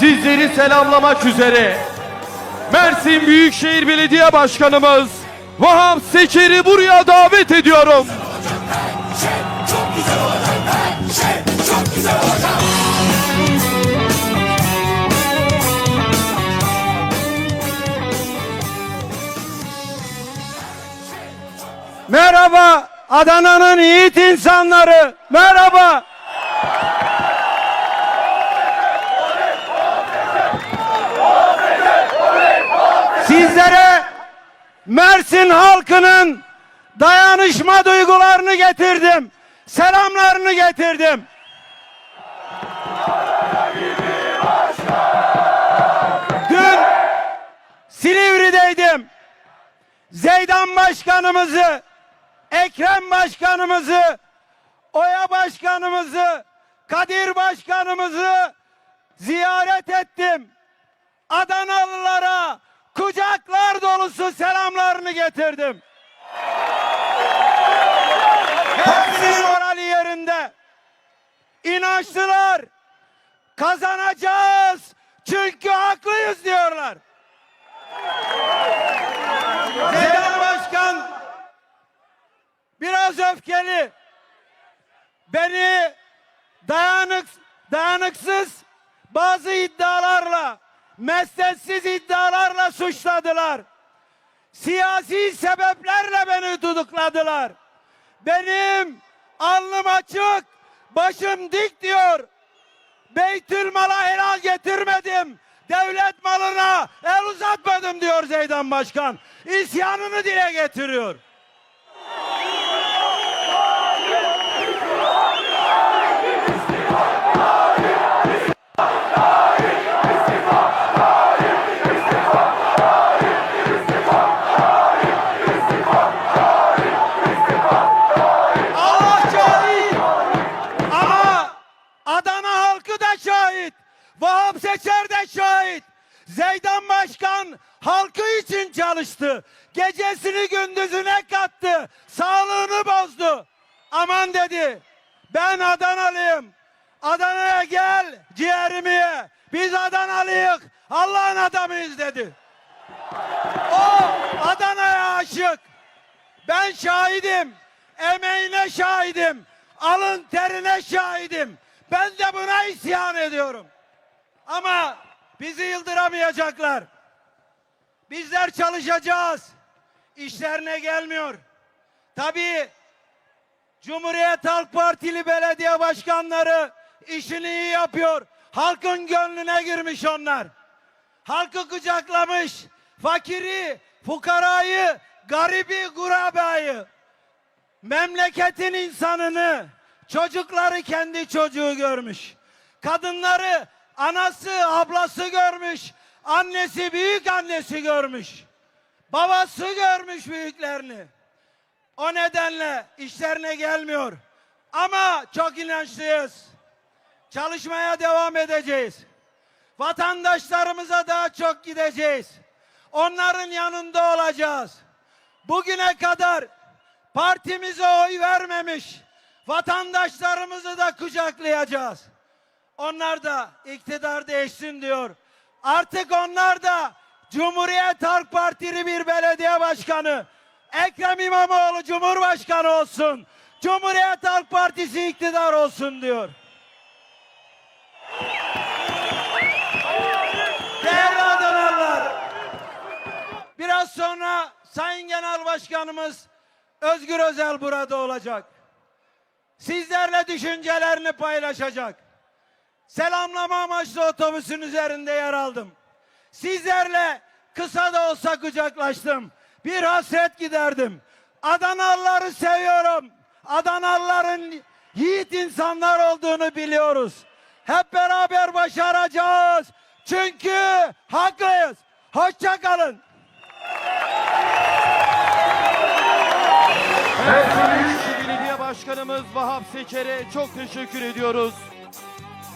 sizleri selamlamak üzere Mersin Büyükşehir Belediye Başkanımız Vahap Seçer'i buraya davet ediyorum. Merhaba Adana'nın yiğit insanları. Merhaba. Sizlere Mersin halkının dayanışma duygularını getirdim. Selamlarını getirdim. Dün Silivri'deydim. Zeydan Başkanımızı, Ekrem Başkanımızı, Oya Başkanımızı, Kadir Başkanımızı ziyaret ettim. Adanalılara dolusu selamlarını getirdim. Hepsinin morali yerinde. İnançlılar kazanacağız çünkü haklıyız diyorlar. Zeydan Başkan biraz öfkeli. Beni dayanık, dayanıksız bazı iddialarla, mesnetsiz iddialarla suçladılar. Siyasi sebeplerle beni tutukladılar. Benim alnım açık, başım dik diyor. Beytül mala helal getirmedim. Devlet malına el uzatmadım diyor Zeydan Başkan. İsyanını dile getiriyor. Adana halkı da şahit. Vahap Seçer de şahit. Zeydan Başkan halkı için çalıştı. Gecesini gündüzüne kattı. Sağlığını bozdu. Aman dedi. Ben Adanalıyım. Adana'ya gel ciğerimi ye. Biz Adanalıyık. Allah'ın adamıyız dedi. O Adana'ya aşık. Ben şahidim. Emeğine şahidim. Alın terine şahidim. Ben de buna isyan ediyorum. Ama bizi yıldıramayacaklar. Bizler çalışacağız. İşlerine gelmiyor. Tabii Cumhuriyet Halk Partili belediye başkanları işini iyi yapıyor. Halkın gönlüne girmiş onlar. Halkı kucaklamış. Fakiri, fukarayı, garibi, gurabayı. Memleketin insanını, çocukları kendi çocuğu görmüş. Kadınları anası, ablası görmüş. Annesi, büyük annesi görmüş. Babası görmüş büyüklerini. O nedenle işlerine gelmiyor. Ama çok inançlıyız. Çalışmaya devam edeceğiz. Vatandaşlarımıza daha çok gideceğiz. Onların yanında olacağız. Bugüne kadar partimize oy vermemiş vatandaşlarımızı da kucaklayacağız. Onlar da iktidar değişsin diyor. Artık onlar da Cumhuriyet Halk Partili bir belediye başkanı Ekrem İmamoğlu Cumhurbaşkanı olsun. Cumhuriyet Halk Partisi iktidar olsun diyor. Değerli Adanalılar, biraz sonra Sayın Genel Başkanımız Özgür Özel burada olacak. Sizlerle düşüncelerini paylaşacak. Selamlama amaçlı otobüsün üzerinde yer aldım. Sizlerle kısa da olsa kucaklaştım. Bir hasret giderdim. Adanalıları seviyorum. Adanalıların yiğit insanlar olduğunu biliyoruz. Hep beraber başaracağız. Çünkü haklıyız. Hoşça kalın. Başkanımız Vahap Seçer'e çok teşekkür ediyoruz.